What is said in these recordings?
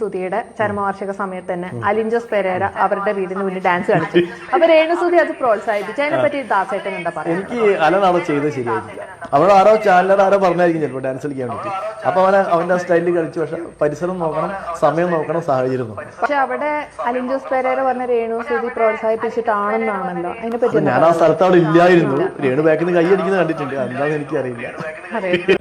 സുധിയുടെ ചരമവാർഷിക സമയത്ത് തന്നെ അലിൻജോസ് പെരേര അവരുടെ വീടിന് മുന്നിൽ ഡാൻസ് കളിച്ചു അപ്പൊ രേണുസുതി അത് പ്രോത്സാഹിപ്പിച്ചു. അതിനെ പറ്റി ദാസേട്ടൻ എന്താ പറയുക? എനിക്ക് അലനാണ് ചെയ്ത ശരിയായിട്ടില്ല. അവിടെ ആരോ ചാനലർ ആരോ പറഞ്ഞായിരിക്കും ചിലപ്പോൾ ഡാൻസ് കളിക്കാൻ വേണ്ടി അപ്പൊ അവൻ അവന്റെ സ്റ്റൈലിൽ കളിച്ചു പക്ഷെ പരിസരം നോക്കണം സമയം നോക്കണം സാഹചര്യം നോക്കണം. പക്ഷെ അവിടെ അലിൻജോസ് പെരേര പറഞ്ഞ രേണുസുതി പ്രോത്സാഹിപ്പിച്ചിട്ടാണെന്നാണല്ലോ അതിനെ പറ്റി ഞാൻ ആ സ്ഥലത്ത് അവിടെ ഇല്ലായിരുന്നു. രേണു ബാക്കിൽ നിന്ന് കൈയടിക്കുന്നത് കണ്ടിട്ടുണ്ട്. എന്താണെന്ന് എനിക്ക് അറിയില്ല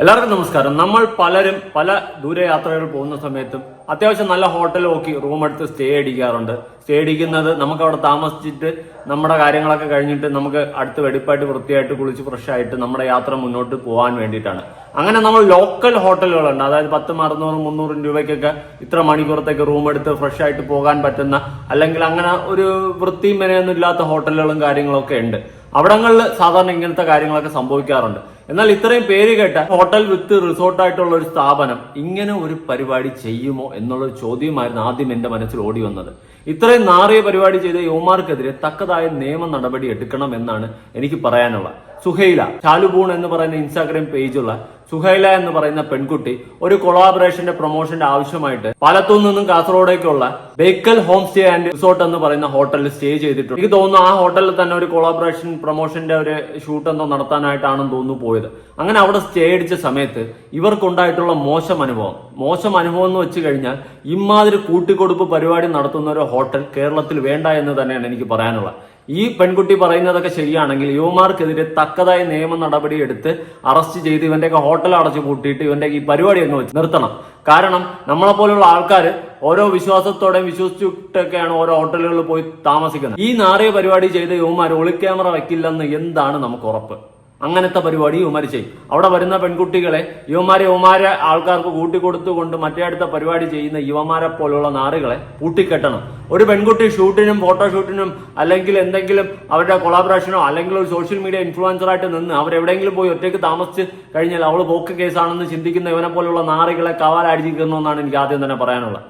എല്ലാവർക്കും നമസ്കാരം. നമ്മൾ പലരും പല ദൂരയാത്രകൾ പോകുന്ന സമയത്തും അത്യാവശ്യം നല്ല ഹോട്ടൽ നോക്കി റൂം എടുത്ത് സ്റ്റേ അടിക്കാറുണ്ട്. സ്റ്റേ അടിക്കുന്നത് നമുക്ക് അവിടെ താമസിച്ചിട്ട് നമ്മുടെ കാര്യങ്ങളൊക്കെ കഴിഞ്ഞിട്ട് നമുക്ക് അടുത്ത് വെടിപ്പായിട്ട് വൃത്തിയായിട്ട് കുളിച്ച് ഫ്രഷായിട്ട് നമ്മുടെ യാത്ര മുന്നോട്ട് പോകാൻ വേണ്ടിയിട്ടാണ്. അങ്ങനെ നമ്മൾ ലോക്കൽ ഹോട്ടലുകളുണ്ട് അതായത് പത്ത് അറുന്നൂറ് മുന്നൂറും രൂപയ്ക്കൊക്കെ ഇത്ര മണിക്കൂറത്തേക്ക് റൂം എടുത്ത് ഫ്രഷ് ആയിട്ട് പോകാൻ പറ്റുന്ന അല്ലെങ്കിൽ അങ്ങനെ ഒരു വൃത്തിയും മെനയൊന്നും ഇല്ലാത്ത ഹോട്ടലുകളും കാര്യങ്ങളൊക്കെ ഉണ്ട്. അവിടങ്ങളിൽ സാധാരണ ഇങ്ങനത്തെ കാര്യങ്ങളൊക്കെ സംഭവിക്കാറുണ്ട്. എന്നാൽ ഇത്രയും പേര് കേട്ട ഹോട്ടൽ വിത്ത് റിസോർട്ടായിട്ടുള്ള ഒരു സ്ഥാപനം ഇങ്ങനെ ഒരു പരിപാടി ചെയ്യുമോ എന്നുള്ള ചോദ്യമായിരുന്നു ആദ്യം എന്റെ മനസ്സിൽ ഓടി വന്നത്. ഇത്രയും നാറിയ പരിപാടി ചെയ്ത യുവമാർക്കെതിരെ തക്കതായ നിയമ നടപടി എടുക്കണം എന്നാണ് എനിക്ക് പറയാനുള്ളത്. സുഹൈല ചാലുബൂൺ എന്ന് പറയുന്ന ഇൻസ്റ്റാഗ്രാം പേജുള്ള സുഹൈല എന്ന് പറയുന്ന പെൺകുട്ടി ഒരു കൊളാബറേഷന്റെ പ്രൊമോഷന്റെ ആവശ്യമായിട്ട് പലത്തു നിന്നും കാസർഗോഡേക്കുള്ള Bekal home stay and resort എന്ന് പറയുന്ന ഹോട്ടലിൽ സ്റ്റേ ചെയ്തിട്ടുണ്ട്. എനിക്ക് തോന്നുന്നു ആ ഹോട്ടലിൽ തന്നെ ഒരു കൊളാബറേഷൻ പ്രൊമോഷന്റെ ഒരു ഷൂട്ട് എന്തോ നടത്താനായിട്ടാണെന്ന് തോന്നുന്നു പോയത്. അങ്ങനെ അവിടെ സ്റ്റേ അടിച്ച സമയത്ത് ഇവർക്കുണ്ടായിട്ടുള്ള മോശം അനുഭവം. മോശം അനുഭവം എന്ന് വെച്ച് കഴിഞ്ഞാൽ ഇമാതിരി കൂട്ടിക്കൊടുപ്പ് പരിപാടി നടത്തുന്ന ഒരു ഹോട്ടൽ കേരളത്തിൽ വേണ്ട എന്ന് തന്നെയാണ് എനിക്ക് പറയാനുള്ളത്. ഈ പെൺകുട്ടി പറയുന്നതൊക്കെ ശരിയാണെങ്കിൽ യുവമാർക്കെതിരെ തക്കതായ നിയമ നടപടി എടുത്ത് അറസ്റ്റ് ചെയ്ത് ഇവന്റെയൊക്കെ ഹോട്ടൽ അടച്ചു പൂട്ടിയിട്ട് ഇവന്റെ ഈ പരിപാടി അങ്ങ് വെച്ച് നിർത്തണം. കാരണം നമ്മളെ പോലുള്ള ആൾക്കാർ ഓരോ വിശ്വാസത്തോടെയും വിശ്വസിച്ചിട്ടൊക്കെയാണ് ഓരോ ഹോട്ടലുകളിൽ പോയി താമസിക്കുന്നത്. ഈ നാറിയ പരിപാടി ചെയ്ത യുവമാർ ഒളിക്യാമറ വെക്കില്ലെന്ന് എന്താണ് നമുക്ക് ഉറപ്പ്? അങ്ങനത്തെ പരിപാടി യുവമാർ ചെയ്യും. അവിടെ വരുന്ന പെൺകുട്ടികളെ യുവമാരെ യുവമാരെ ആൾക്കാർക്ക് കൂട്ടിക്കൊടുത്തുകൊണ്ട് മറ്റേ അടുത്ത പരിപാടി ചെയ്യുന്ന യുവമാരെ പോലുള്ള നാറുകളെ പൂട്ടിക്കെട്ടണം. ഒരു പെൺകുട്ടി ഷൂട്ടിനും ഫോട്ടോഷൂട്ടിനും അല്ലെങ്കിൽ എന്തെങ്കിലും അവരുടെ കൊളാബറേഷനോ അല്ലെങ്കിൽ ഒരു സോഷ്യൽ മീഡിയ ഇൻഫ്ലുവൻസറായിട്ട് നിന്ന് അവരെവിടെയെങ്കിലും പോയി ഒറ്റയ്ക്ക് താമസിച്ച് കഴിഞ്ഞാൽ അവൾ പോക്ക് കേസാണെന്ന് ചിന്തിക്കുന്ന ഇവനെ പോലുള്ള നാറുകളെ കവാലടിച്ചിരിക്കുന്നതെന്നാണ് എനിക്ക് ആദ്യം തന്നെ പറയാനുള്ളത്.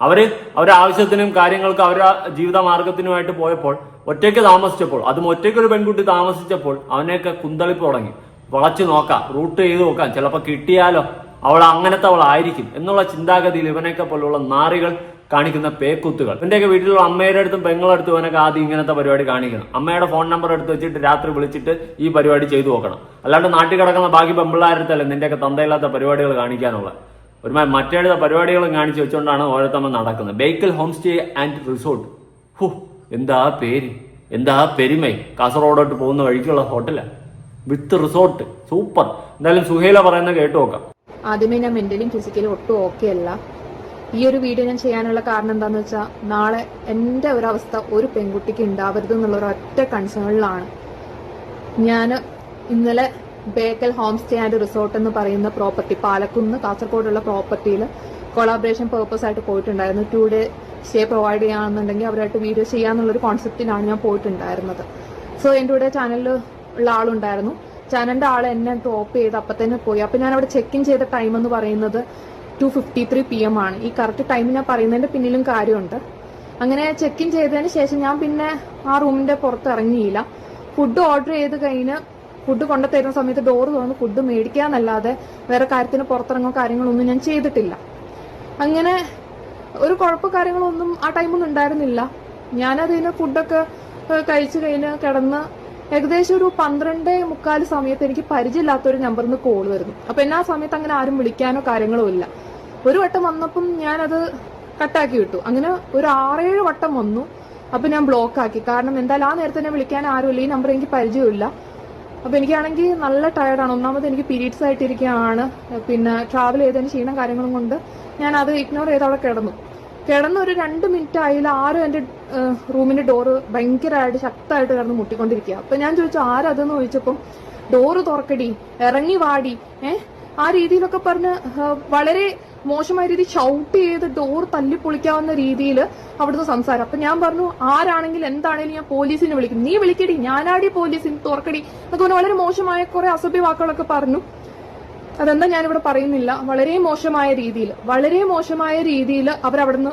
അവർ അവരുടെ ആവശ്യത്തിനും കാര്യങ്ങൾക്ക് അവരുടെ ജീവിത മാർഗത്തിനുമായിട്ട് പോയപ്പോൾ ഒറ്റയ്ക്ക് താമസിച്ചപ്പോൾ അതും ഒറ്റയ്ക്ക് ഒരു പെൺകുട്ടി താമസിച്ചപ്പോൾ അവനെയൊക്കെ കുന്തളിപ്പ് തുടങ്ങി. വളച്ചു നോക്കാം റൂട്ട് ചെയ്ത് നോക്കാം ചിലപ്പോൾ കിട്ടിയാലോ അവൾ അങ്ങനത്തെ അവളായിരിക്കും എന്നുള്ള ചിന്താഗതിയിൽ ഇവനെയൊക്കെ പോലുള്ള നാറികൾ കാണിക്കുന്ന പേക്കുത്തുകൾ. ഇവന്റെയൊക്കെ വീട്ടിലുള്ള അമ്മയുടെ അടുത്തും പെങ്ങളുടെ അടുത്തും ഇവനൊക്കെ ആദ്യം ഇങ്ങനത്തെ പരിപാടി കാണിക്കണം അമ്മയുടെ ഫോൺ നമ്പർ എടുത്ത് വെച്ചിട്ട് രാത്രി വിളിച്ചിട്ട് ഈ പരിപാടി ചെയ്തു നോക്കണം. അല്ലാണ്ട് നാട്ടിൽ കിടക്കുന്ന ബാക്കി പെമ്പിള്ളാരത്തല്ലേ നിന്റെയൊക്കെ തന്തയില്ലാത്ത പരിപാടികൾ കാണിക്കാനുള്ള ഒരുമാതിരി മറ്റേടുത്ത പരിപാടികളും കാണിച്ചു വെച്ചുകൊണ്ടാണ് ഓരോരുത്തമ്മ നടക്കുന്നത്. Bekal home stay and resort. Who എന്താ പേര്? എന്താ പെരുമ? കാസർഗോഡോട്ട് പോകുന്ന വഴിക്കുള്ള ഹോട്ടലാ. With resort. സൂപ്പർ. എന്തായാലും സുഹേല പറയുന്ന കേട്ടു നോക്കാം. ആദ്യമേ ഞാൻ മെന്റലിയും ഫിസിക്കലും ഒട്ടും ഓക്കെ അല്ല. ഈ ഒരു വീഡിയോ ഞാൻ ചെയ്യാനുള്ള കാരണം എന്താന്ന് വെച്ചാൽ നാളെ എന്റെ ഒരവസ്ഥ ഒരു പെൺകുട്ടിക്ക് ഉണ്ടാവരുത് എന്നുള്ള ഒരു ഒറ്റ കൺസേണിലാണ് ഞാൻ ഇന്നലെ Bekal home stay and resort എന്ന് പറയുന്ന പ്രോപ്പർട്ടി പാലക്കുന്ന് കാസർഗോഡുള്ള പ്രോപ്പർട്ടിയിൽ കൊളാബറേഷൻ പേർപ്പസ് ആയിട്ട് പോയിട്ടുണ്ടായിരുന്നു. ടു ഡേ സ്റ്റേ പ്രൊവൈഡ് ചെയ്യാന്നുണ്ടെങ്കിൽ അവരായിട്ട് വീഡിയോ ചെയ്യാന്നുള്ളൊരു കോൺസെപ്റ്റിലാണ് ഞാൻ പോയിട്ടുണ്ടായിരുന്നത്. സോ എന്റെ കൂടെ ചാനലിൽ ഉള്ള ആളുണ്ടായിരുന്നു. ചാനലിന്റെ ആൾ എന്നെ ഡ്രോപ്പ് ചെയ്ത് അപ്പം തന്നെ പോയി. അപ്പം ഞാൻ അവിടെ ചെക്ക് ഇൻ ചെയ്ത ടൈം എന്ന് പറയുന്നത് two fifty three P M ആണ്. ഈ കറക്റ്റ് ടൈം ഞാൻ പറയുന്നതിന്റെ പിന്നിലും കാര്യമുണ്ട്. അങ്ങനെ ചെക്ക് ഇൻ ചെയ്തതിന് ശേഷം ഞാൻ പിന്നെ ആ റൂമിന്റെ പുറത്ത് ഇറങ്ങിയില്ല. ഫുഡ് ഓർഡർ ചെയ്ത് കഴിഞ്ഞ് ഫുഡ് കൊണ്ടു തരുന്ന സമയത്ത് ഡോർ തുറന്ന് ഫുഡ് മേടിക്കാന്നല്ലാതെ വേറെ കാര്യത്തിന് പുറത്തിറങ്ങോ കാര്യങ്ങളൊന്നും ഞാൻ ചെയ്തിട്ടില്ല. അങ്ങനെ ഒരു കുഴപ്പ കാര്യങ്ങളൊന്നും ആ ടൈമൊന്നും ഉണ്ടായിരുന്നില്ല. ഞാനതിന് ഫുഡൊക്കെ കഴിച്ചു കഴിഞ്ഞ് കിടന്ന് ഏകദേശം ഒരു പന്ത്രണ്ട് മുക്കാൽ സമയത്ത് എനിക്ക് പരിചയമില്ലാത്ത ഒരു നമ്പറിൽ നിന്ന് കോൾ വരുന്നു. അപ്പൊ എന്നാ സമയത്ത് അങ്ങനെ ആരും വിളിക്കാനോ കാര്യങ്ങളോ ഇല്ല. ഒരു വട്ടം വന്നപ്പം ഞാനത് കട്ടാക്കി വിട്ടു. അങ്ങനെ ഒരു ആറേഴ് വട്ടം വന്നു. അപ്പൊ ഞാൻ ബ്ലോക്ക് ആക്കി. കാരണം എന്തായാലും ആ നേരത്തെ തന്നെ വിളിക്കാൻ ആരുമില്ല. ഈ നമ്പർ എനിക്ക് പരിചയമില്ല അപ്പൊ എനിക്കാണെങ്കിൽ നല്ല ടയർഡാണ് ഒന്നാമത് എനിക്ക് പീരീഡ്സ് ആയിട്ടിരിക്കുകയാണ്. പിന്നെ ട്രാവൽ ചെയ്തതിന് ക്ഷീണം കാര്യങ്ങളും കൊണ്ട് ഞാൻ അത് ഇഗ്നോർ ചെയ്ത് അവിടെ കിടന്നു. കിടന്ന് ഒരു രണ്ട് മിനിറ്റ് ആയില്ല ആരും എന്റെ റൂമിന്റെ ഡോറ് ഭയങ്കരമായിട്ട് ശക്തമായിട്ട് കിടന്ന് മുട്ടിക്കൊണ്ടിരിക്കുക അപ്പം ഞാൻ ചോദിച്ചു ആരതെന്ന് ചോദിച്ചപ്പം ഡോറ് തുറക്കടി ഇറങ്ങി വാടി. ഏഹ് ആ രീതിയിലൊക്കെ പറഞ്ഞ് വളരെ മോശമായ രീതി ഷൗട്ട് ചെയ്ത് ഡോർ തല്ലി പൊളിക്കാവുന്ന രീതിയിൽ അവിടുന്ന് സംസാരം. അപ്പൊ ഞാൻ പറഞ്ഞു ആരാണെങ്കിൽ എന്താണെങ്കിലും ഞാൻ പോലീസിനെ വിളിക്കും. നീ വിളിക്കടി ഞാനാടി പോലീസിന് തുറക്കടി. എന്നൊക്കെ പറഞ്ഞു വളരെ മോശമായ കുറെ അസഭ്യ വാക്കുകളൊക്കെ പറഞ്ഞു. അതെന്താ ഞാനിവിടെ പറയുന്നില്ല. വളരെ മോശമായ രീതിയിൽ വളരെ മോശമായ രീതിയിൽ അവരവിടുന്ന്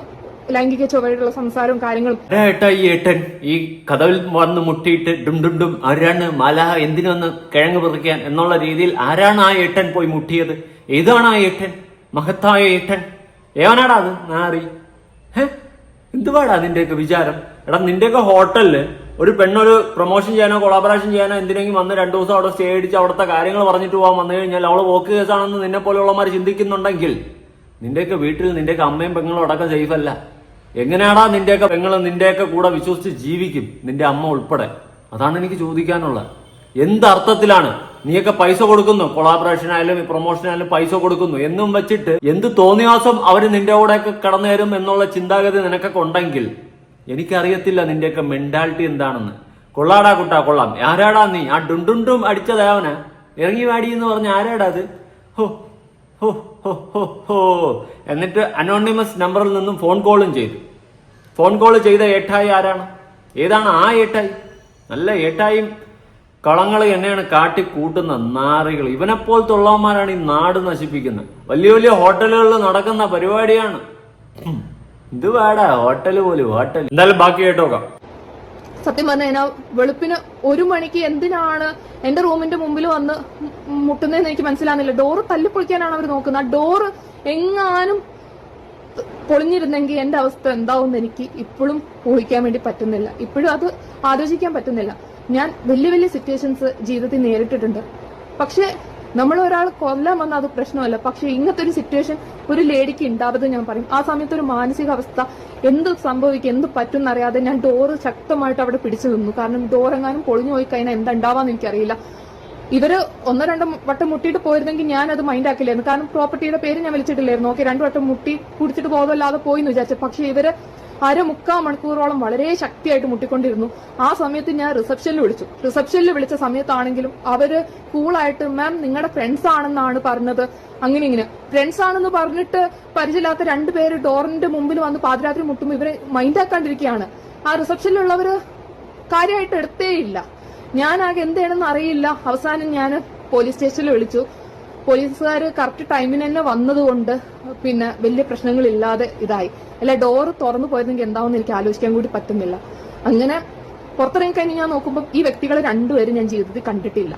ലൈംഗിക ചൊവ്വയുള്ള സംസാരവും കാര്യങ്ങളും. ഏട്ടാ ഈ ഏട്ടൻ? ഈ കഥവിൽ വന്ന് മുട്ടിയിട്ട് ഡും ഡും ഡും ആരാണ് മലഹ എന്തിനൊന്ന് കിഴങ്ങ് പറിക്കാൻ എന്നുള്ള രീതിയിൽ ആരാണ് ആ ഏട്ടൻ പോയി മുട്ടിയത്? ഏതാണ് ആ ഏട്ടൻ? മഹത്തായ ഏട്ടൻ. ഏവനാടാ അത്? നാറി ഹേ എന്തുവാടാ നിന്റെയൊക്കെ വിചാരം? എടാ നിന്റെയൊക്കെ ഹോട്ടലിൽ ഒരു പെണ്ണൊരു പ്രൊമോഷൻ ചെയ്യാനോ കൊളാബറേഷൻ ചെയ്യാനോ എന്തിനെങ്കിലും വന്ന് രണ്ടു ദിവസം അവിടെ സ്റ്റേ അടിച്ച് അവിടുത്തെ കാര്യങ്ങൾ പറഞ്ഞിട്ട് പോകാൻ വന്നു കഴിഞ്ഞാൽ അവൾ വോക്ക് കേസാണെന്ന് നിന്നെ പോലെയുള്ളമാർ ചിന്തിക്കുന്നുണ്ടെങ്കിൽ നിന്റെയൊക്കെ വീട്ടിൽ നിന്റെയൊക്കെ അമ്മയും പെങ്ങളും അടക്കം സേഫ് അല്ല. എങ്ങനെയാടാ നിന്റെയൊക്കെ പെങ്ങളും നിന്റെയൊക്കെ കൂടെ വിശ്വസിച്ച് ജീവിക്കും നിന്റെ അമ്മ ഉൾപ്പെടെ? അതാണ് എനിക്ക് ചോദിക്കാനുള്ളത്. എന്ത് അർത്ഥത്തിലാണ് നീയൊക്കെ പൈസ കൊടുക്കുന്നു. പ്രൊമോഷൻ ആയാലും പൈസ കൊടുക്കുന്നു. എന്നും വെച്ചിട്ട് എന്ത് തോന്നിയാസം അവർ നിന്റെ കൂടെയൊക്കെ കടന്നു തരും എന്നുള്ള ചിന്താഗതി നിനക്കൊക്കെ ഉണ്ടെങ്കിൽ എനിക്കറിയത്തില്ല നിന്റെയൊക്കെ മെന്റാലിറ്റി എന്താണെന്ന്. കൊള്ളാടാ കുട്ടാ കൊള്ളാം. ആരാടാ നീ? ആ ഡുണ്ടുണ്ടും അടിച്ചതാവന ഇറങ്ങി വാടി എന്ന് പറഞ്ഞ ആരാടാ അത്? ഹോ ഹോ ഹോ ഹോ ഹോ. എന്നിട്ട് അനോണിമസ് നമ്പറിൽ നിന്നും ഫോൺ കോളും ചെയ്തു. ഫോൺ കോൾ ചെയ്ത ഏട്ടായി ആരാണ്? ഏതാണ് ആ ഏട്ടായി? നല്ല ഏട്ടായും കളങ്ങൾ എന്നെയാണ് കാട്ടി കൂട്ടുന്ന നാറികൾ. ഇവനെപ്പോലത്തെ ഉള്ളവന്മാരാണ് ഈ നാട് നശിപ്പിക്കുന്നത്? വലിയ വലിയ ഹോട്ടലുകളിൽ നടക്കുന്ന പരിപാടിയാണ്. ഇത് വേടാ ഹോട്ടൽ പോലും ഹോട്ടൽ എന്തായാലും ബാക്കി കേട്ടോക്കാം സത്യം പറഞ്ഞാൽ ഞാൻ വെളുപ്പിന് ഒരു മണിക്ക് എന്തിനാണ് എന്റെ റൂമിന്റെ മുമ്പിൽ വന്ന് മുട്ടുന്നതെന്ന് എനിക്ക് മനസ്സിലാകുന്നില്ല ഡോറ് തല്ലിപ്പൊളിക്കാനാണ് അവർ നോക്കുന്നത്. ആ ഡോറ് എങ്ങാനും പൊളിഞ്ഞിരുന്നെങ്കിൽ എന്റെ അവസ്ഥ എന്താവും എനിക്ക് ഇപ്പോഴും ഊഹിക്കാൻ വേണ്ടി പറ്റുന്നില്ല. ഇപ്പോഴും അത് ആലോചിക്കാൻ പറ്റുന്നില്ല. ഞാൻ വലിയ വലിയ സിറ്റുവേഷൻസ് ജീവിതത്തിൽ നേരിട്ടിട്ടുണ്ട്. പക്ഷെ നമ്മൾ ഒരാൾ കൊല്ലാൻ വന്നാൽ അത് പ്രശ്നമല്ല. പക്ഷെ ഇങ്ങനത്തെ ഒരു സിറ്റുവേഷൻ ഒരു ലേഡിക്ക് ഉണ്ടാവരുത് ഞാൻ പറയും. ആ സമയത്ത് ഒരു മാനസികാവസ്ഥ എന്ത് സംഭവിക്കും എന്ത് പറ്റും എന്നറിയാതെ ഞാൻ ഡോറ് ശക്തമായിട്ട് അവിടെ പിടിച്ചു നിന്നു. കാരണം ഡോറെങ്ങാനും പൊളിഞ്ഞു പോയി കഴിഞ്ഞാൽ എന്താ ഉണ്ടാവാന്ന് എനിക്കറിയില്ല. ഇവർ ഒന്നോ രണ്ടോ വട്ടം മുട്ടിയിട്ട് പോയിരുന്നെങ്കിൽ ഞാൻ അത് മൈൻഡ് ആക്കില്ലായിരുന്നു. കാരണം പ്രോപ്പർട്ടിയുടെ പേര് ഞാൻ വിളിച്ചിട്ടില്ലായിരുന്നു. ഓക്കെ രണ്ടു വട്ടം മുട്ടി കുടിച്ചിട്ട് ബോധമില്ലാതെ പോയി എന്ന് വിചാരിച്ചു. പക്ഷെ ഇവർ അര മുക്കാൽ മണിക്കൂറോളം വളരെ ശക്തിയായിട്ട് മുട്ടിക്കൊണ്ടിരുന്നു. ആ സമയത്ത് ഞാൻ റിസപ്ഷനിൽ വിളിച്ചു. റിസപ്ഷനിൽ വിളിച്ച സമയത്താണെങ്കിലും അവർ കൂളായിട്ട് മാം നിങ്ങളുടെ ഫ്രണ്ട്സ് ആണെന്നാണ് പറഞ്ഞത്. അങ്ങനെ ഇങ്ങനെ. ഫ്രണ്ട്സ് ആണെന്ന് പറഞ്ഞിട്ട് പരിചയമില്ലാത്ത രണ്ടുപേര് ഡോറിന്റെ മുമ്പിൽ വന്ന് പാതിരാത്രി മുട്ടുമ്പോൾ ഇവരെ മൈൻഡാക്കാണ്ടിരിക്കുകയാണ് ആ റിസപ്ഷനിലുള്ളവര് കാര്യമായിട്ട് എടുത്തേയില്ല ഞാൻ ആകെ എന്താണെന്ന് അറിയില്ല. അവസാനം ഞാൻ പോലീസ് സ്റ്റേഷനിൽ വിളിച്ചു. പോലീസുകാർ കറക്റ്റ് ടൈമിന് തന്നെ വന്നതുകൊണ്ട് പിന്നെ വലിയ പ്രശ്നങ്ങളില്ലാതെ ഇതായി. അല്ല ഡോറ് തുറന്നു പോയതെങ്കിൽ എന്താവെന്ന് എനിക്ക് ആലോചിക്കാൻ കൂടി പറ്റുന്നില്ല. അങ്ങനെ പുറത്തിറങ്ങി കഴിഞ്ഞ് ഞാൻ നോക്കുമ്പോൾ ഈ വ്യക്തികളെ രണ്ടുപേരും ഞാൻ ജീവിതത്തിൽ കണ്ടിട്ടില്ല.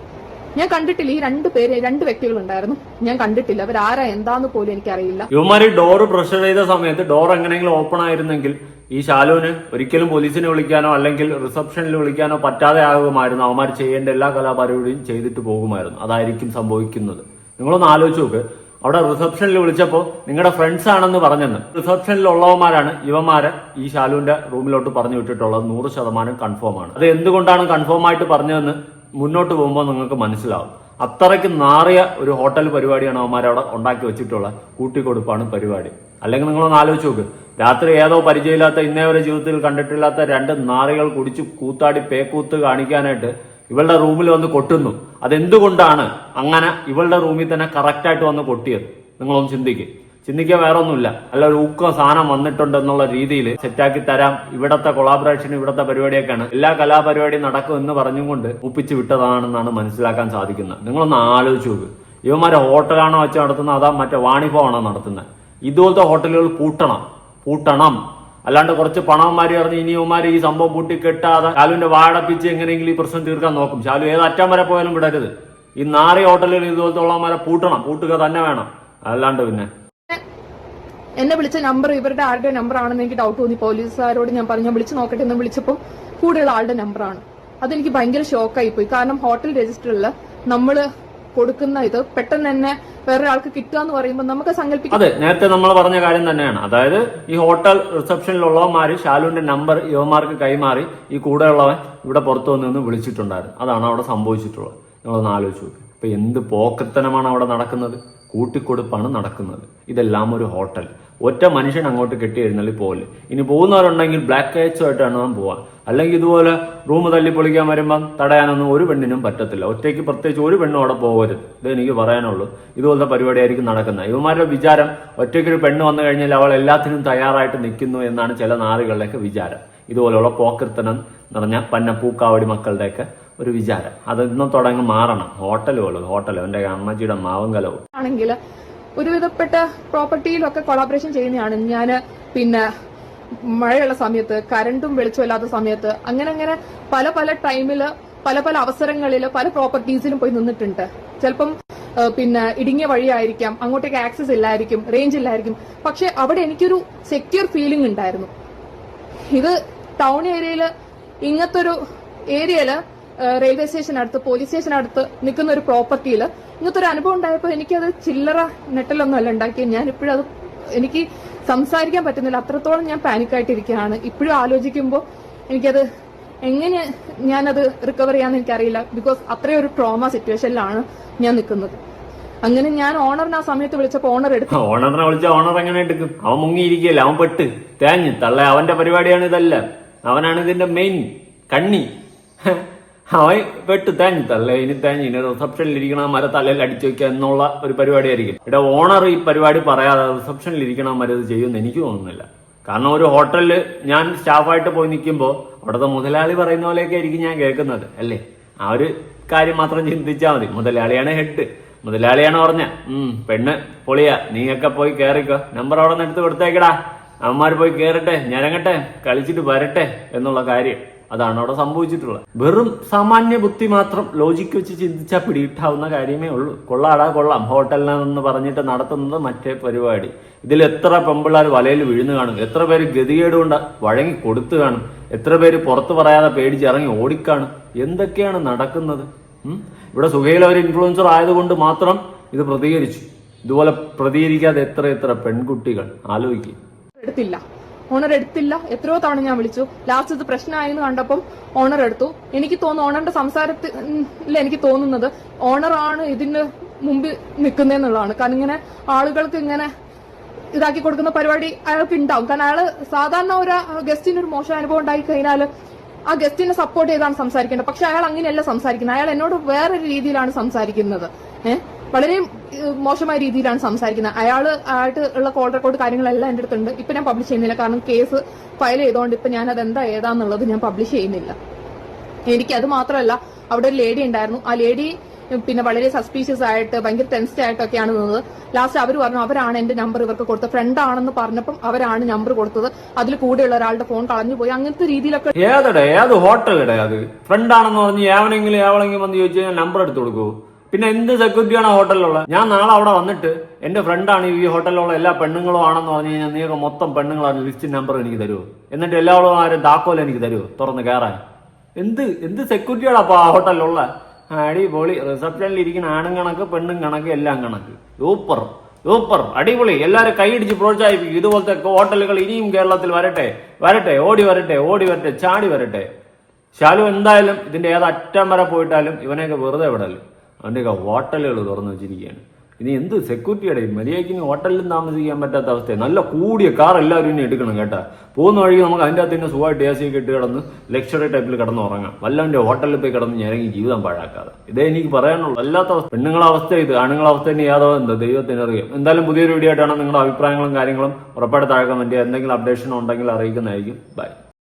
ഞാൻ കണ്ടിട്ടില്ല. ഈ രണ്ട് പേര് രണ്ട് വ്യക്തികൾ ഉണ്ടായിരുന്നു ഞാൻ കണ്ടിട്ടില്ല. അവരാരാ എന്താന്ന് പോലും എനിക്കറിയില്ല. ഇവന്മാര് ഡോർ പ്രഷർ ചെയ്ത സമയത്ത് ഡോർ എങ്ങനെയെങ്കിലും ഓപ്പൺ ആയിരുന്നെങ്കിൽ ഈ ശാലുവിന് ഒരിക്കലും പോലീസിനെ വിളിക്കാനോ അല്ലെങ്കിൽ റിസപ്ഷനിൽ വിളിക്കാനോ പറ്റാതെ ആകുമായിരുന്നു. അവന്മാർ ചെയ്യേണ്ട എല്ലാ കലാപരിപാടിയും ചെയ്തിട്ട് പോകുമായിരുന്നു. അതായിരിക്കും സംഭവിക്കുന്നത്. നിങ്ങളൊന്ന് ആലോചിച്ച് നോക്ക്. അവിടെ റിസപ്ഷനിൽ വിളിച്ചപ്പോൾ നിങ്ങളുടെ ഫ്രണ്ട്സ് ആണെന്ന് പറഞ്ഞെന്ന്. റിസപ്ഷനിലുള്ളവന്മാരാണ് ഇവന്മാരെ ഈ ശാലുവിന്റെ റൂമിലോട്ട് പറഞ്ഞു വിട്ടിട്ടുള്ളത്. നൂറ് ശതമാനം കൺഫേം ആണ്. അത് എന്തുകൊണ്ടാണ് കൺഫേം ആയിട്ട് പറഞ്ഞതെന്ന് മുന്നോട്ട് പോകുമ്പോൾ നിങ്ങൾക്ക് മനസ്സിലാവും. അത്രയ്ക്ക് നാറിയ ഒരു ഹോട്ടൽ പരിപാടിയാണ് അവന്മാർ അവിടെ ഉണ്ടാക്കി വെച്ചിട്ടുള്ള കൂട്ടിക്കൊടുപ്പാണ് പരിപാടി. അല്ലെങ്കിൽ നിങ്ങളൊന്ന് ആലോചിച്ച് നോക്ക്. രാത്രി ഏതോ പരിചയമില്ലാത്ത ഇന്നേ വരെ ജീവിതത്തിൽ കണ്ടിട്ടില്ലാത്ത രണ്ട് നാറികൾ കുടിച്ച് കൂത്താടി പേക്കൂത്ത് കാണിക്കാനായിട്ട് ഇവളുടെ റൂമിൽ വന്ന് കൊട്ടുന്നു. അതെന്തുകൊണ്ടാണ് അങ്ങനെ ഇവളുടെ റൂമിൽ തന്നെ കറക്റ്റായിട്ട് വന്ന് കൊട്ടിയത്? നിങ്ങളൊന്ന് ചിന്തിക്കും. ചിന്തിക്കാൻ വേറെ ഒന്നുമില്ല അല്ല ഒരു ഊക്കം സാധനം വന്നിട്ടുണ്ട് എന്നുള്ള രീതിയിൽ സെറ്റാക്കി തരാം. ഇവിടത്തെ കൊളാബറേഷൻ ഇവിടത്തെ പരിപാടിയൊക്കെയാണ്. എല്ലാ കലാപരിപാടിയും നടക്കും എന്ന് പറഞ്ഞുകൊണ്ട് ഒപ്പിച്ച് വിട്ടതാണെന്നാണ് മനസ്സിലാക്കാൻ സാധിക്കുന്നത്. നിങ്ങളൊന്ന് ആലോചിച്ച് നോക്ക്. ഇവന്മാരെ ഹോട്ടലാണോ വെച്ച് നടത്തുന്നത്? അതാ മറ്റേ വാണിഭമാണോ നടത്തുന്നത്? ഇതുപോലത്തെ ഹോട്ടലുകൾ പൂട്ടണം. പൂട്ടണം. അല്ലാണ്ട് കുറച്ച് പണവന്മാർ പറഞ്ഞ് ഇനി ഇവന്മാർ ഈ സംഭവം കൂട്ടി കെട്ടാതെ ശാലുവിന്റെ വാടപ്പിച്ച് എങ്ങനെയെങ്കിലും ഈ പ്രശ്നം തീർക്കാൻ നോക്കും. ശാലു ഏത് അറ്റം വരെ പോയാലും വിടരുത്. ഈ നാറി ഹോട്ടലിൽ ഇതുപോലത്തെ ഉള്ളവന്മാരെ പൂട്ടണം. പൂട്ടുക തന്നെ വേണം. അല്ലാണ്ട് പിന്നെ. എന്നെ വിളിച്ച നമ്പർ ഇവരുടെ ആരുടെ നമ്പർ ആണെന്ന് എനിക്ക് ഡൗട്ട് തോന്നി. പോലീസുകാരോട് ഞാൻ പറഞ്ഞു വിളിച്ചു നോക്കട്ടെ എന്ന് വിളിച്ചപ്പോൾ കൂടെയുള്ള ആളുടെ നമ്പറാണ് അതെനിക്ക് ഭയങ്കര ഷോക്കായി പോയി. കാരണം ഹോട്ടൽ രജിസ്റ്ററിൽ നമ്മൾ കൊടുക്കുന്ന ഇത് പെട്ടെന്ന് തന്നെ വേറൊരാൾക്ക് കിട്ടുക എന്ന് പറയുമ്പോൾ നമുക്ക് സങ്കല്പിക്കാം. അതെ നേരത്തെ നമ്മൾ പറഞ്ഞ കാര്യം തന്നെയാണ്. അതായത് ഈ ഹോട്ടൽ റിസപ്ഷനിലുള്ളവന്മാര് ഷാലുവിന്റെ നമ്പർ യുവമാർക്ക് കൈമാറി ഈ കൂടെയുള്ളവൻ ഇവിടെ പുറത്തു നിന്ന് വിളിച്ചിട്ടുണ്ടായിരുന്നു. അതാണ് അവിടെ സംഭവിച്ചിട്ടുള്ളത്. നിങ്ങളൊന്ന് ആലോചിച്ചു അപ്പൊ എന്ത് പോക്കത്തനമാണ് അവിടെ നടക്കുന്നത്? കൂട്ടിക്കൊടുപ്പാണ് നടക്കുന്നത്. ഇതെല്ലാം ഒരു ഹോട്ടൽ. ഒറ്റ മനുഷ്യൻ അങ്ങോട്ട് കെട്ടി എഴുന്നള്ളി പോകില്ല ഇനി പോകുന്നവരുണ്ടെങ്കിൽ ബ്ലാക്ക് കാറ്റ്സുമായിട്ടാണ് നാം പോവാൻ അല്ലെങ്കിൽ ഇതുപോലെ റൂം തല്ലി പൊളിക്കാൻ വരുമ്പം തടയാനൊന്നും ഒരു പെണ്ണിനും പറ്റത്തില്ല. ഒറ്റയ്ക്ക് പ്രത്യേകിച്ച് ഒരു പെണ്ണും അവിടെ പോകരുത്. ഇത് എനിക്ക് പറയാനുള്ളൂ. ഇതുപോലത്തെ പരിപാടിയായിരിക്കും നടക്കുന്നത്. ഇവന്മാരുടെ വിചാരം ഒറ്റയ്ക്കൊരു പെണ്ണ് വന്നു കഴിഞ്ഞാൽ അവൾ എല്ലാത്തിനും തയ്യാറായിട്ട് നിൽക്കുന്നു എന്നാണ് ചില നാളുകളിലൊക്കെ വിചാരം. ഇതുപോലെയുള്ള പോക്കൃത്തനം നിറഞ്ഞ പന്ന പൂക്കാവടി മക്കളുടെയൊക്കെ ഒരു വിചാരം. അത് ഇന്നും തുടങ്ങി മാറണം. ഹോട്ടലുകൾ ഹോട്ടൽ എന്റെ അമ്മച്ചിയുടെ മാവും കലവും. ആണെങ്കിൽ ഒരുവിധപ്പെട്ട പ്രോപ്പർട്ടിയിലൊക്കെ കൊളാബറേഷൻ ചെയ്യുന്നതാണ്. ഞാൻ പിന്നെ മഴയുള്ള സമയത്ത് കരണ്ടും വെളിച്ചമില്ലാത്ത സമയത്ത് അങ്ങനെ അങ്ങനെ പല പല ടൈമിൽ പല പല അവസരങ്ങളിൽ പല പ്രോപ്പർട്ടീസിലും പോയി നിന്നിട്ടുണ്ട്. ചിലപ്പം പിന്നെ ഇടുങ്ങിയ വഴിയായിരിക്കാം അങ്ങോട്ടേക്ക് ആക്സസ് ഇല്ലായിരിക്കും റേഞ്ച് ഇല്ലായിരിക്കും. പക്ഷെ അവിടെ എനിക്കൊരു സെക്യൂർ ഫീലിംഗ് ഉണ്ടായിരുന്നു. ഇത് ടൗൺ ഏരിയയിൽ ഇങ്ങനത്തെ ഒരു ഏരിയയിൽ റെയിൽവേ സ്റ്റേഷൻ അടുത്ത് പോലീസ് സ്റ്റേഷൻ അടുത്ത് നിൽക്കുന്ന ഒരു പ്രോപ്പർട്ടിയിൽ ഇങ്ങനത്തെ ഒരു അനുഭവം ഉണ്ടായപ്പോൾ എനിക്കത് ചില്ലറ നെട്ടലൊന്നും അല്ല ഉണ്ടാക്കിയത്. ഞാൻ ഇപ്പോഴും എനിക്ക് സംസാരിക്കാൻ പറ്റുന്നില്ല. അത്രത്തോളം ഞാൻ പാനിക്കായിട്ടിരിക്കുകയാണ് ഇപ്പോഴും ആലോചിക്കുമ്പോൾ എനിക്കത് എങ്ങനെ ഞാനത് റിക്കവർ ചെയ്യാന്ന് എനിക്കറിയില്ല. ബിക്കോസ് അത്രയും ഒരു ട്രോമ സിറ്റുവേഷനിലാണ് ഞാൻ നിൽക്കുന്നത്. അങ്ങനെ ഞാൻ ഓണറിന് ആ സമയത്ത് വിളിച്ചപ്പോൾ ഓണർ എടുത്തു ഓണറിനെ വിളിച്ച ഓണർ എങ്ങനെ എടുക്കും? അവൻ മുങ്ങിയിരിക്കുകയല്ല? അവൻ പെട്ട്. തേഞ്ഞ്. തള്ള അവന്റെ പരിപാടിയാണ് ഇതല്ല. അവനാണ് ഇതിന്റെ മെയിൻ കണ്ണി. അവൻ വെട്ട് തേഞ്ഞ് റിസപ്ഷനിൽ ഇരിക്കണം മര തലയിൽ അടിച്ചു വെക്കുക എന്നുള്ള ഒരു പരിപാടിയായിരിക്കും. ഇവിടെ ഓണർ ഈ പരിപാടി പറയാതെ റിസപ്ഷനിൽ ഇരിക്കണം മര ഇത് ചെയ്യുമെന്ന് എനിക്ക് തോന്നുന്നില്ല. കാരണം ഒരു ഹോട്ടലിൽ ഞാൻ സ്റ്റാഫായിട്ട് പോയി നിൽക്കുമ്പോൾ അവിടുത്തെ മുതലാളി പറയുന്ന പോലെയൊക്കെ ആയിരിക്കും ഞാൻ കേൾക്കുന്നത് അല്ലേ? ആ ഒരു കാര്യം മാത്രം ചിന്തിച്ചാൽ മതി. മുതലാളിയാണ് ഹെഡ്. മുതലാളിയാണ് പറഞ്ഞ ഉം പെണ്ണ് പൊളിയാ. നീയൊക്കെ പോയി കേറിക്കോ. നമ്പർ അവിടെ നിന്ന് എടുത്ത് കൊടുത്തേക്കടാ. അമ്മമാർ പോയി കേറട്ടെ ഞരങ്ങട്ടെ കളിച്ചിട്ട് വരട്ടെ എന്നുള്ള കാര്യം. അതാണ് അവിടെ സംഭവിച്ചിട്ടുള്ളത്. വെറും സാമാന്യ ബുദ്ധി മാത്രം ലോജിക്ക് വെച്ച് ചിന്തിച്ചാൽ പിടിയിട്ടാവുന്ന കാര്യമേ ഉള്ളൂ. കൊള്ളാടാ കൊള്ളാം. ഹോട്ടലിനെന്ന് പറഞ്ഞിട്ട് നടത്തുന്നത് മറ്റേ പരിപാടി. ഇതിൽ എത്ര പെമ്പിള്ളാർ വലയിൽ വീഴുന്നു കാണും. എത്ര പേര് ഗതികേട് കൊണ്ട് വഴങ്ങി കൊടുത്തു കാണും. എത്ര പേര് പുറത്തു പറയാതെ പേടിച്ചിറങ്ങി ഓടിക്കാണും. എന്തൊക്കെയാണ് നടക്കുന്നത്? ഇവിടെ സുഹൈൽ ഒരു ഇൻഫ്ലുവൻസർ ആയതുകൊണ്ട് മാത്രം ഇത് പ്രതികരിച്ചു. ഇതുപോലെ പ്രതികരിക്കാതെ എത്ര എത്ര പെൺകുട്ടികൾ? ആലോചിക്കും. എടുത്തില്ല. ഓണർ എടുത്തില്ല. എത്രയോ തവണ ഞാൻ വിളിച്ചു. ലാസ്റ്റ് ഇത് പ്രശ്നമായെന്ന് കണ്ടപ്പം ഓണർ എടുത്തു. എനിക്ക് തോന്നുന്നു ഓണറിന്റെ സംസാരത്തിൽ എനിക്ക് തോന്നുന്നത് ഓണറാണ് ഇതിന് മുമ്പിൽ നിൽക്കുന്നതെന്നുള്ളതാണ് കാരണം ഇങ്ങനെ ആളുകൾക്ക് ഇങ്ങനെ ഇതാക്കി കൊടുക്കുന്ന പരിപാടി അയാൾക്ക് ഉണ്ടാവും കാരണം അയാൾ സാധാരണ ഒരു ഗസ്റ്റിന് ഒരു മോശം അനുഭവം ഉണ്ടായി കഴിഞ്ഞാൽ ആ ഗസ്റ്റിനെ സപ്പോർട്ട് ചെയ്താണ് സംസാരിക്കേണ്ടത്. പക്ഷെ അയാൾ അങ്ങനെയല്ല സംസാരിക്കുന്നത്. അയാൾ എന്നോട് വേറൊരു രീതിയിലാണ് സംസാരിക്കുന്നത്. ഏഹ് വളരെ മോശമായ രീതിയിലാണ് സംസാരിക്കുന്നത്. അയാൾ ആയിട്ട് ഉള്ള കോൾ റെക്കോർഡ് കാര്യങ്ങളെല്ലാം എന്റെ അടുത്തുണ്ട്. ഇപ്പൊ ഞാൻ പബ്ലിഷ് ചെയ്യുന്നില്ല. കാരണം കേസ് ഫയൽ ചെയ്തുകൊണ്ട് ഇപ്പൊ ഞാൻ അതെന്താ ഏതാന്നുള്ളത് ഞാൻ പബ്ലിഷ് ചെയ്യുന്നില്ല. എനിക്ക് അത് മാത്രമല്ല അവിടെ ഒരു ലേഡി ഉണ്ടായിരുന്നു. ആ ലേഡി പിന്നെ വളരെ സസ്പീഷ്യസ് ആയിട്ട് ഭയങ്കര ടെൻസ്ഡ് ആയിട്ടൊക്കെയാണ് നിന്നത്. ലാസ്റ്റ് അവർ പറഞ്ഞു അവരാണ് എന്റെ നമ്പർ ഇവർക്ക് കൊടുത്തത്. ഫ്രണ്ട് ആണെന്ന് പറഞ്ഞപ്പം അവരാണ് നമ്പർ കൊടുത്തത്. അതിൽ കൂടെയുള്ള ഒരാളുടെ ഫോൺ കളഞ്ഞു പോയി അങ്ങനത്തെ രീതിയിലൊക്കെ ഏതടെ? ഏത് അത്? ഫ്രണ്ട് ആണെന്ന് പറഞ്ഞ് ഏവനെങ്കിലും വന്ന് ചോദിച്ചു നമ്പർ എടുത്തു കൊടുക്കൂ പിന്നെ എന്ത് സെക്യൂരിറ്റിയാണ് ഹോട്ടലിലുള്ളത്? ഞാൻ നാളെ അവിടെ വന്നിട്ട് എന്റെ ഫ്രണ്ടാണ് ഈ ഹോട്ടലിലുള്ള എല്ലാ പെണ്ണുങ്ങളും ആണെന്ന് പറഞ്ഞു കഴിഞ്ഞാൽ നീയൊക്കെ മൊത്തം പെണ്ണുങ്ങളാണ് ലിസ്റ്റ് നമ്പർ എനിക്ക് തരുമോ എന്നിട്ട് എല്ലാവരും ആരും താക്കോൽ എനിക്ക് തരുമോ തുറന്ന് കയറാൻ എന്ത് എന്ത് സെക്യൂരിറ്റിയാണ് അപ്പൊ ആ ഹോട്ടലിലുള്ള? അടിപൊളി റിസപ്ഷനിൽ ഇരിക്കുന്ന ആണും കണക്ക് പെണ്ണും കണക്ക് എല്ലാം കണക്ക്. സൂപ്പർ സൂപ്പർ അടിപൊളി. എല്ലാവരും കൈയടിച്ച് പ്രോത്സാഹിപ്പിക്കും. ഇതുപോലത്തെ ഹോട്ടലുകൾ ഇനിയും കേരളത്തിൽ വരട്ടെ. വരട്ടെ ഓടി വരട്ടെ ഓടി വരട്ടെ ചാടി വരട്ടെ. ശാലു എന്തായാലും ഇതിന്റെ ഏത് അറ്റം വരെ പോയിട്ടാലും ഇവനെയൊക്കെ വെറുതെ വിടൽ. അവന്റെയൊക്കെ ഹോട്ടലുകൾ തുറന്നു വെച്ചിരിക്കുകയാണ്. ഇനി എന്ത് സെക്യൂരിറ്റിയുടെ മര്യാദയ്ക്ക് ഇനി ഹോട്ടലിലും താമസിക്കാൻ പറ്റാത്ത അവസ്ഥയാണ് നല്ല കൂടിയ കാർ എല്ലാവരും ഇനി എടുക്കണം കേട്ടാ. പോകുന്ന വഴിക്ക് നമുക്ക് അതിന്റെ അകത്ത് തന്നെ സുഖമായിട്ട് എ സി ഇട്ട് കിടന്ന് ലക്ഷറി ടൈപ്പിൽ കിടന്ന് ഉറങ്ങാം. വല്ലവന്റെ ഹോട്ടലിൽ പോയി കിടന്ന് ഞരങ്ങി ജീവിതം പാഴാക്കാതെ. ഇതേ എനിക്ക് പറയാനുള്ളൂ. അല്ലാത്ത അവസ്ഥ. പെണ്ണുങ്ങളെ അവസ്ഥ ഇത്. ആണുങ്ങളെ അവസ്ഥ തന്നെ യാതോ എന്താ ദൈവത്തിന് അറിയാം. എന്തായാലും പുതിയൊരു വീഡിയോ ആയിട്ടാണ് നിങ്ങളുടെ അഭിപ്രായങ്ങളും കാര്യങ്ങളും ഉറപ്പായിട്ട് താഴെ കമന്റ് എന്തെങ്കിലും അപ്ഡേഷൻ ഉണ്ടെങ്കിൽ അറിയിക്കുന്നതായിരിക്കും. ബൈ